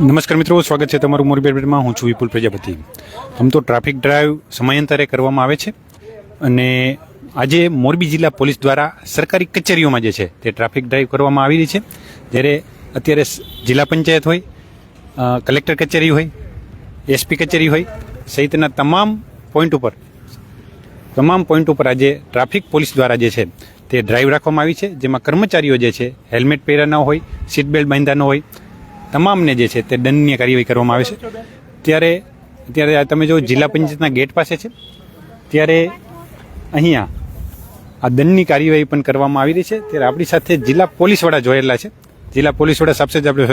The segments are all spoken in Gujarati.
નમસ્કાર મિત્રો સ્વાગત છે તમારું મોરબી અપડેટમાં હું છું વિપુલ પ્રજાપતિ. આમ તો ટ્રાફિક ડ્રાઈવ સમયાંતરે કરવામાં આવે છે અને આજે મોરબી જિલ્લા પોલીસ દ્વારા સરકારી કચેરીઓમાં જે છે તે ટ્રાફિક ડ્રાઈવ કરવામાં આવી રહી છે. જ્યારે અત્યારે જિલ્લા પંચાયત હોય કલેક્ટર કચેરી હોય એસપી કચેરી હોય સહિતના તમામ પોઈન્ટ ઉપર તમામ પોઈન્ટ ઉપર આજે ટ્રાફિક પોલીસ દ્વારા જે છે તે ડ્રાઈવ રાખવામાં આવી છે, જેમાં કર્મચારીઓ જે છે હેલ્મેટ પહેર્યા ન હોય સીટ બેલ્ટ બાંધ્યા ન હોય, તમામને જે છે તે દંડનીય કાર્યવાહી કરવામાં આવે છે. ત્યારે ત્યારે તમે જો જિલ્લા પંચાયતના ગેટ પાસે છે, ત્યારે અહીંયા આ દંડની કાર્યવાહી પણ કરવામાં આવી રહી છે. ત્યારે આપણી સાથે જિલ્લા પોલીસ વડા જોયેલા છે. જિલ્લા પોલીસ વડા સાહેબ આપણે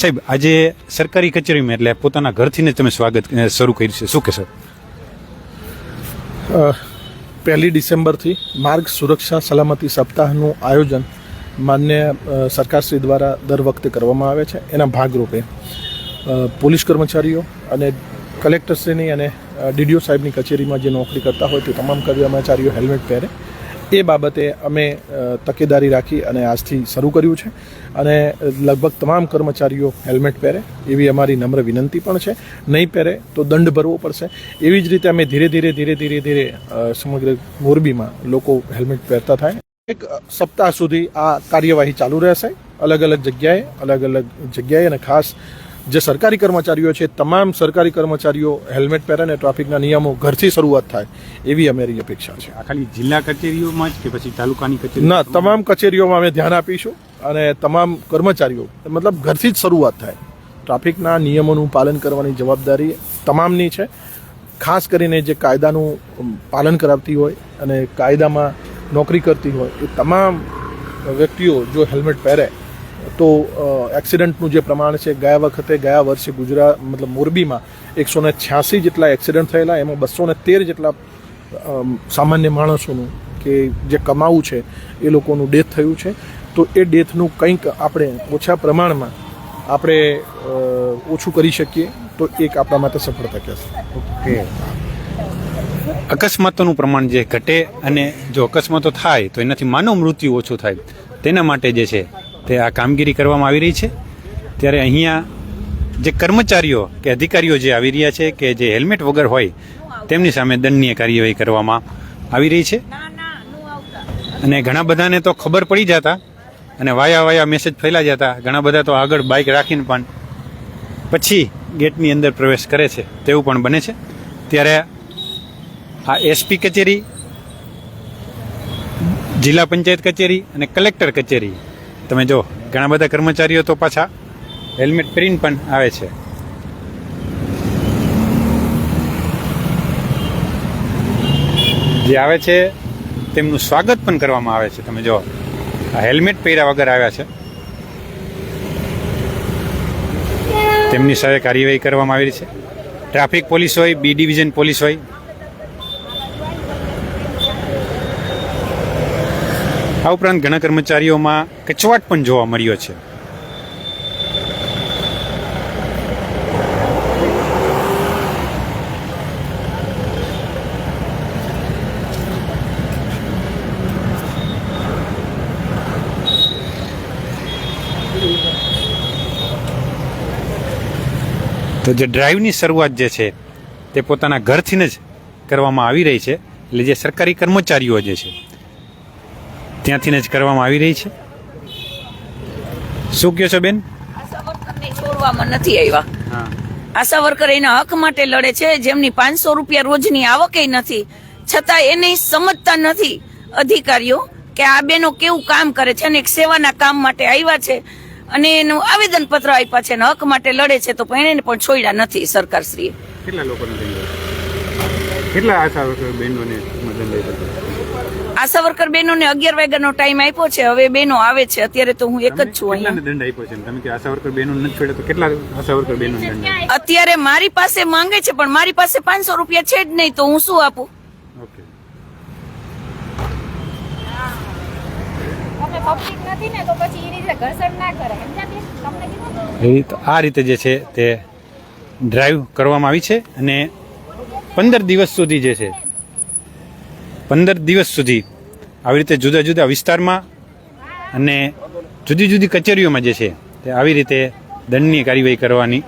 સાહેબ આજે સરકારી કચેરીમાં, એટલે પોતાના ઘરથી જ તમે સ્વાગત શરૂ કર્યું છે. શું કહેશો? પહેલી ડિસેમ્બરથી માર્ગ સુરક્ષા સલામતી સપ્તાહનું આયોજન માન્ય સરકારશ્રી દ્વારા દર વખતે કરવામાં આવે છે. એના ભાગરૂપે પોલીસ કર્મચારીઓ અને કલેક્ટરશ્રીની અને ડીડીઓ સાહેબની કચેરીમાં જે નોકરી કરતા હોય તે તમામ કર્મચારીઓ હેલ્મેટ પહેરે. એ બાબતે અમે તકેદારી રાખી અને આજથી શરૂ કર્યું છે. અને લગભગ તમામ કર્મચારીઓ હેલ્મેટ પહેરે, એવી અમારી નમ્ર વિનંતી પણ છે. નહીં પહેરે તો દંડ ભરવો પડશે. એવી જ રીતે અમે ધીરે ધીરે ધીરે ધીરે ધીરે સમગ્ર મોરબીમાં લોકો હેલ્મેટ પહેરતા થાય. એક સપ્તાહ સુધી આ કાર્યવાહી ચાલુ રહેશે. અલગ અલગ જગ્યાએ, અલગ અલગ જગ્યાએ અને ખાસ જે સરકારી કર્મચારીઓ છે તમામ સરકારી કર્મચારીઓ હેલ્મેટ પહેરે ને ટ્રાફિકના નિયમો ઘરથી શરૂઆત થાય એવી અમારી અપેક્ષા છે. આ ખાલી જિલ્લા કચેરીઓમાં જ કે પછી તાલુકાની કચેરી ના તમામ કચેરીઓમાં અમે ધ્યાન આપીશું અને તમામ કર્મચારીઓ મતલબ ઘરથી જ શરૂઆત થાય. ટ્રાફિકના નિયમોનું પાલન કરવાની જવાબદારી તમામની છે. ખાસ કરીને જે કાયદાનું પાલન કરાવતી હોય અને કાયદામાં નોકરી કરતી હોય એ તમામ વ્યક્તિઓ જો હેલ્મેટ પહેરે તો એક્સિડન્ટનું જે પ્રમાણ છે, ગયા વખતે, ગયા વર્ષે ગુજરાત મતલબ મોરબીમાં એકસો ને છ્યાસી જેટલા એક્સિડન્ટ થયેલા, એમાં બસો ને તેર જેટલા સામાન્ય માણસોનું કે જે કમાવું છે, એ લોકોનું ડેથ થયું છે. તો એ ડેથનું કંઈક આપણે ઓછા પ્રમાણમાં આપણે ઓછું કરી શકીએ, તો એક આપણા માટે સફળતા કહેશે. ઓકે. અકસ્માતોનું પ્રમાણ જે ઘટે અને જો અકસ્માતો થાય, તો એનાથી માનવ મૃત્યુ ઓછું થાય. તેના માટે જે છે તે આ કામગીરી કરવામાં આવી રહી છે. ત્યારે અહીંયા જે કર્મચારીઓ કે અધિકારીઓ જે આવી રહ્યા છે કે જે હેલ્મેટ વગર હોય, તેમની સામે દંડનીય કાર્યવાહી કરવામાં આવી રહી છે. અને ઘણા બધાને તો ખબર પડી જતા અને વાયા વાયા મેસેજ ફેલા જતા. ઘણા બધા તો આગળ બાઇક રાખીને પણ પછી ગેટની અંદર પ્રવેશ કરે છે. તેવું પણ બને છે. ત્યારે આ એસપી કચેરી, જિલ્લા પંચાયત કચેરી અને કલેક્ટર કચેરી તમે જો ઘણા બધા કર્મચારીઓ તો પાછા હેલ્મેટ પહેરીને પણ આવે છે. જે આવે છે, તેમનું સ્વાગત પણ કરવામાં આવે છે, તમે જો આ હેલ્મેટ પહેર્યા વગર આવ્યા છે. તેમની સાથે કાર્યવાહી કરવામાં આવી રહી છે. ટ્રાફિક પોલીસ હોય, બી ડિવિઝન પોલીસ હોય આ ઉપરાંત ઘણા કર્મચારીઓમાં કચવાટ પણ જોવા મળ્યો છે. તો જે ડ્રાઈવની શરૂઆત જે છે, તે પોતાના ઘરથી જ કરવામાં આવી રહી છે, એટલે જે સરકારી કર્મચારીઓ જે છે ત્યાંથી જ કરવામાં આવી રહી છે. શું કહો છો બેન? આશા વર્કરને છોડવામાં નથી આવ્યા. આશા વર્કર એના હક માટે લડે છે જેમની પાંચસો રૂપિયા રોજની આવકે નથી. છતાં એને સમજતા નથી અધિકારીઓ કે આ બેનો કેવું કામ કરે છે અને એક સેવાના કામ માટે આવ્યા છે અને એનું આવેદન પત્ર આપ્યા છે અને હક માટે લડે છે તો પણ એને પણ છોડ્યા નથી સરકારશ્રીએ. કેટલા લોકોને કેટલા આશા બહેનોને આશા વર્કર બહેનોને અગિયાર વાગ્યાનો ટાઈમ આપ્યો છે. હવે બહેનો આવે છે. અત્યારે તો હું એક જ છું અહીંયા. દંડ આપ્યો છે? તમે કે આશા વર્કર બહેનો નથી છોડે તો કેટલા આશા વર્કર બહેનો દંડ અત્યારે મારી પાસે માંગે છે પણ મારી પાસે પાંચસો રૂપિયા છે જ નહીં તો હું શું આપું? ઓકે. તમે પબ્લિક નથી ને તો પછી એ રીતે ઘર્ષણ ના કરે. સમજ્યા તમને કીધું ને? એ તો આ રીતે જે છે તે ડ્રાઈવ કરવામાં આવી છે અને પંદર દિવસ સુધી જે છે પંદર દિવસ સુધી આવી રીતે જુદા જુદા વિસ્તારમાં અને જુદી જુદી કચેરીઓમાં જે છે તે આવી રીતે દંડની કાર્યવાહી કરવાની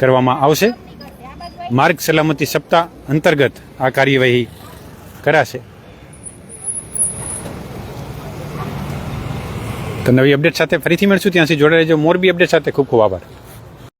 કરવામાં આવશે. માર્ગ સલામતી સપ્તાહ અંતર્ગત આ કાર્યવાહી કરાશે. તો નવી અપડેટ સાથે ફરીથી મળશું. ત્યાં સુધી જોડાઈ રહેજો. મોરબી અપડેટ સાથે ખૂબ ખૂબ આભાર.